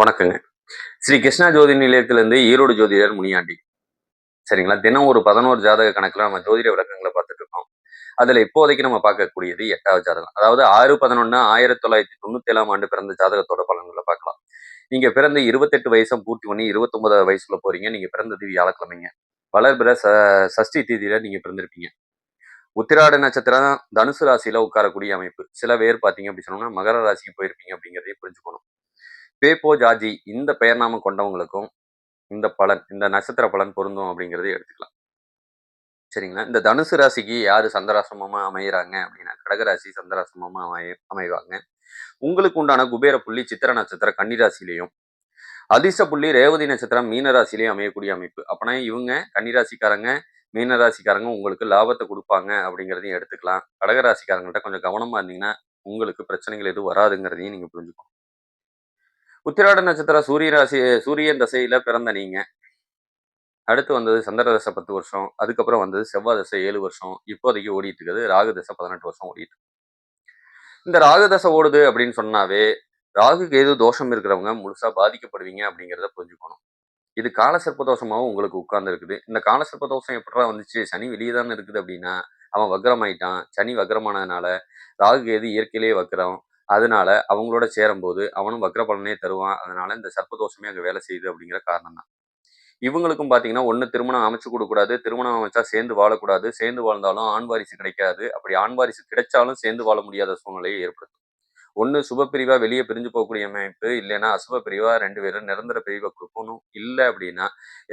வணக்கங்க. ஸ்ரீ கிருஷ்ணா ஜோதி நிலையத்திலிருந்து ஈரோடு ஜோதிடர் முனியாண்டி. சரிங்களா? தினம் ஒரு பதினோரு ஜாதக கணக்குல நம்ம ஜோதிட விளக்கங்களை பார்த்துட்டு இருக்கோம். அதுல இப்போதைக்கு நம்ம பார்க்கக்கூடியது எட்டாவது ஜாதகம். அதாவது ஆறு பதினொன்னு ஆயிரத்தி தொள்ளாயிரத்தி தொண்ணூத்தி ஏழாம் ஆண்டு பிறந்த ஜாதகத்தோட பலன்களை பார்க்கலாம். நீங்க பிறந்து இருபத்தெட்டு வயசும் பூர்த்தி பண்ணி இருபத்தொன்பதாவது வயசுல போறீங்க. நீங்க பிறந்தது வியாழக்கிழமைங்க. வளர்பிற ச சஷ்டி தீதியில நீங்க பிறந்திருப்பீங்க. உத்திராட நட்சத்திரம் தனுசு ராசியில உட்காரக்கூடிய அமைப்பு. சில பேர் பார்த்தீங்க அப்படி சொன்னோம்னா மகர ராசிக்கு போயிருப்பீங்க அப்படிங்கிறதையும் புரிஞ்சுக்கணும். பேப்போ ஜாஜி இந்த பெயர் நாமம் கொண்டவங்களுக்கும் இந்த பலன் இந்த நட்சத்திர பலன் பொருந்தும் அப்படிங்கிறத எடுத்துக்கலாம். சரிங்களா? இந்த தனுசு ராசிக்கு யார் சந்தராசிரமமாக அமைகிறாங்க அப்படின்னா கடகராசி சந்தராசிரமமாக அமை அமைவாங்க. உங்களுக்கு உண்டான குபேர புள்ளி சித்திர நட்சத்திரம் கன்னிராசிலையும் அதிர்ஷ்ட புள்ளி ரேவதி நட்சத்திரம் மீனராசிலையும் அமையக்கூடிய அமைப்பு. அப்போனா இவங்க கன்னிராசிக்காரங்க மீனராசிக்காரங்க உங்களுக்கு லாபத்தை கொடுப்பாங்க அப்படிங்கிறதையும் எடுத்துக்கலாம். கடகராசிக்காரங்கள்ட்ட கொஞ்சம் கவனமாக இருந்தீங்கன்னா உங்களுக்கு பிரச்சனைகள் எதுவும் வராதுங்கிறதையும் நீங்கள் புரிஞ்சுக்கணும். உத்திராட நட்சத்திரம் சூரிய ராசி சூரியன் தசையில பிறந்த நீங்க. அடுத்து வந்தது சந்திர தசை பத்து வருஷம். அதுக்கப்புறம் வந்தது செவ்வாய் தசை ஏழு வருஷம். இப்போதைக்கு ஓடிட்டு இருக்குது. ராகு தசை பதினெட்டு வருஷம் ஓடிட்டு இந்த ராகு தசை ஓடுது அப்படின்னு சொன்னாவே ராகு கேது தோஷம் இருக்கிறவங்க முழுசாக பாதிக்கப்படுவீங்க அப்படிங்கிறத புரிஞ்சுக்கணும். இது காலசர்ப்ப தோஷமாகவும் உங்களுக்கு உட்கார்ந்து இருக்குது. இந்த காலசர்ப்ப தோஷம் எப்படா வந்துச்சு? சனி வெளியே தானே இருக்குது அப்படின்னா அவன் வக்ரமாயிட்டான். சனி வக்ரமானதுனால ராகு கேது இயற்கையிலேயே வக்ரம். அதனால அவங்களோட சேரும்போது அவனும் வக்ர பலனே தருவான். அதனால இந்த சர்ப்பதோஷமே அங்கே வேலை செய்யுது அப்படிங்கிற காரணம் தான். இவங்களுக்கும் பார்த்தீங்கன்னா ஒன்று திருமணம் அமைச்சு கொடுக்கூடாது திருமணம் அமைச்சா சேர்ந்து வாழக்கூடாது. சேர்ந்து வாழ்ந்தாலும் ஆண் வாரிசு கிடைக்காது. அப்படி ஆண் வாரிசு கிடைச்சாலும் சேர்ந்து வாழ முடியாத சூழ்நிலையை ஏற்படுத்தும். ஒன்று சுப பிரிவா வெளியே பிரிஞ்சு போகக்கூடிய அமைப்பு இல்லைன்னா அசுப பிரிவா ரெண்டு பேரும் நிரந்தர பிரிவை கொடுக்கணும். இல்லை அப்படின்னா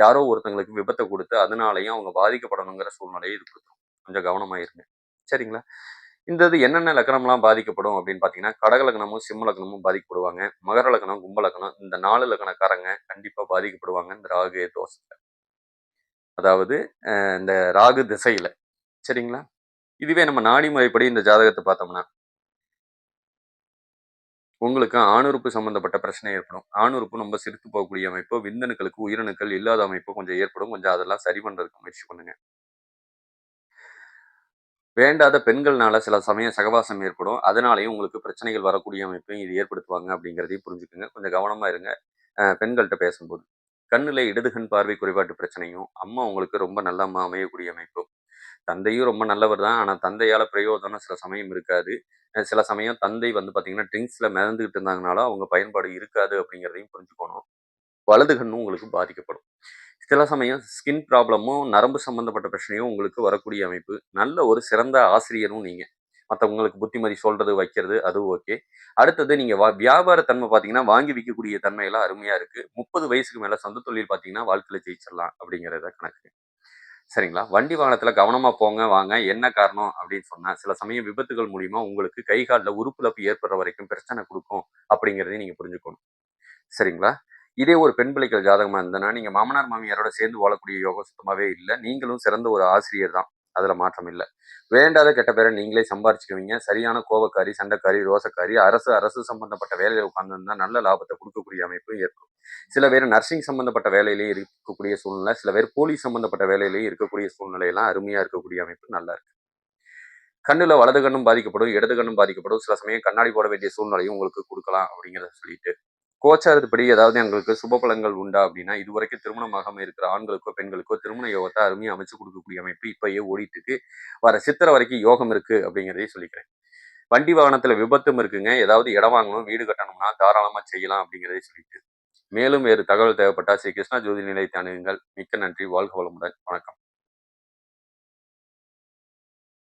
யாரோ ஒருத்தங்களுக்கு விபத்தை கொடுத்து அதனாலையும் அவங்க பாதிக்கப்படணுங்கிற சூழ்நிலையை இது கொடுக்கும். கொஞ்சம் கவனமாக இருங்க. சரிங்களா? இந்த இது என்னென்ன லக்கணம்லாம் பாதிக்கப்படும் அப்படின்னு பார்த்தீங்கன்னா கடக லக்னமும் சிம்ம லக்னமும் பாதிக்கப்படுவாங்க. மகர லக்னம் கும்ப லக்னம் இந்த நாலு லக்னக்காரங்க கண்டிப்பாக பாதிக்கப்படுவாங்க இந்த ராகு தோஷத்தில். அதாவது அஹ், இந்த ராகு திசையில. சரிங்களா? இதுவே நம்ம நாடி முறைப்படி இந்த ஜாதகத்தை பார்த்தோம்னா உங்களுக்கு ஆணுறுப்பு சம்பந்தப்பட்ட பிரச்சனை ஏற்படும். ஆணுறுப்பு ரொம்ப சிரித்து போகக்கூடிய அமைப்பு விந்தணுக்களுக்கு உயிரணுக்கள் இல்லாத அமைப்பு கொஞ்சம் ஏற்படும். கொஞ்சம் அதெல்லாம் சரி பண்ணுறதுக்கு முயற்சி பண்ணுங்க. வேண்டாத பெண்கள்னால சில சமயம் சகவாசம் ஏற்படும். அதனாலையும் உங்களுக்கு பிரச்சனைகள் வரக்கூடிய அமைப்பையும் இது ஏற்படுத்துவாங்க அப்படிங்கிறதையும் புரிஞ்சுக்கோங்க. கொஞ்சம் கவனமாக இருங்க. பெண்கள்கிட்ட பேசும்போது. கண்ணுல இடதுகண் பார்வை குறைபாட்டு பிரச்சனையும் அம்மா உங்களுக்கு ரொம்ப நல்ல அம்மா அமையக்கூடிய அமைப்பும். தந்தையும் ரொம்ப நல்லவர் தான். ஆனால் தந்தையால் பிரயோஜனம் சில சமயம் இருக்காது. சில சமயம் தந்தை வந்து பார்த்தீங்கன்னா ட்ரிங்க்ஸில் மிதந்துக்கிட்டு இருந்தாங்கனாலும் அவங்க பயன்பாடு இருக்காது அப்படிங்கிறதையும் புரிஞ்சுக்கணும். வலது கண்ணும் உங்களுக்கு பாதிக்கப்படும். சில சமயம் ஸ்கின் ப்ராப்ளமும் நரம்பு சம்பந்தப்பட்ட பிரச்சனையும் உங்களுக்கு வரக்கூடிய அமைப்பு. நல்ல ஒரு சிறந்த ஆசிரியரும் நீங்கள் மற்றவங்களுக்கு புத்திமதி சொல்றது வைக்கிறது அது ஓகே அடுத்தது நீங்கள் வா- வியாபார தன்மை பார்த்தீங்கன்னா வாங்கி விற்கக்கூடிய தன்மையெல்லாம் அருமையாக இருக்குது முப்பது வயசுக்கு மேலே சொந்த தொழில் பார்த்தீங்கன்னா வாழ்க்கையில் ஜெயிச்சிடலாம் அப்படிங்கிறத கணக்கு. சரிங்களா? வண்டி வாகனத்தில் கவனமாக போங்க வாங்க என்ன காரணம் அப்படின்னு சொன்னால் சில சமயம் விபத்துகள் மூலிமா உங்களுக்கு கை காலில் உறுப்புலப்பு ஏற்படுற வரைக்கும் பிரச்சனை கொடுக்கும் அப்படிங்கிறதையும் நீங்கள் புரிஞ்சுக்கணும். சரிங்களா? இதே ஒரு பெண் பிள்ளைகள் ஜாதகமாக இருந்ததுன்னா நீங்க மாமனார் மாமியாரோட சேர்ந்து வாழக்கூடிய யோகம் சுத்தமாகவே இல்லை. நீங்களும் சிறந்த ஒரு ஆசிரியர் தான். அதில் மாற்றம் இல்லை. வேண்டாத கெட்ட பேரை நீங்களே சம்பாரிச்சுக்குவீங்க. சரியான கோபக்காரி சண்டைக்காரி ரோசக்காரி அரசு அரசு சம்பந்தப்பட்ட வேலையில் உட்கார்ந்துருந்தா நல்ல லாபத்தை கொடுக்கக்கூடிய அமைப்பும் ஏற்படும். சில பேர் நர்சிங் சம்பந்தப்பட்ட வேலையிலேயே இருக்கக்கூடிய சூழ்நிலை சில பேர் போலீஸ் சம்பந்தப்பட்ட வேலையிலேயே இருக்கக்கூடிய சூழ்நிலையெல்லாம் அருமையாக இருக்கக்கூடிய அமைப்பு நல்லா இருக்கு. கண்ணுல வலது கண்ணும் பாதிக்கப்படும் இடது கண்ணும் பாதிக்கப்படும். சில சமயம் கண்ணாடி போட வேண்டிய சூழ்நிலையும் உங்களுக்கு கொடுக்கலாம் அப்படிங்கிறத சொல்லிட்டு கோச்சாரத்துப்படி ஏதாவது எங்களுக்கு சுப பலன்கள் உண்டா அப்படின்னா இதுவரைக்கும் திருமணமாகாம இருக்கிற ஆண்களுக்கோ பெண்களுக்கோ திருமண யோகத்தை அருமையாக அமைச்சு கொடுக்கக்கூடிய அமைப்பு இப்பயே ஓடிட்டு இருக்கு வர சித்திரை வரைக்கும் யோகம் இருக்கு அப்படிங்கிறதையும் சொல்லிக்கிறேன். வண்டி வாகனத்துல விபத்தும் இருக்குங்க. ஏதாவது இடம் வாங்கணும் வீடு கட்டணும்னா தாராளமா செய்யலாம் அப்படிங்கிறதையும் சொல்லிட்டு. மேலும் வேறு தகவல் தேவைப்பட்டா ஸ்ரீ கிருஷ்ணா ஜோதி நிலையத்தை அணுகுங்கள். மிக்க நன்றி. வாழ்க வளமுடன். வணக்கம்.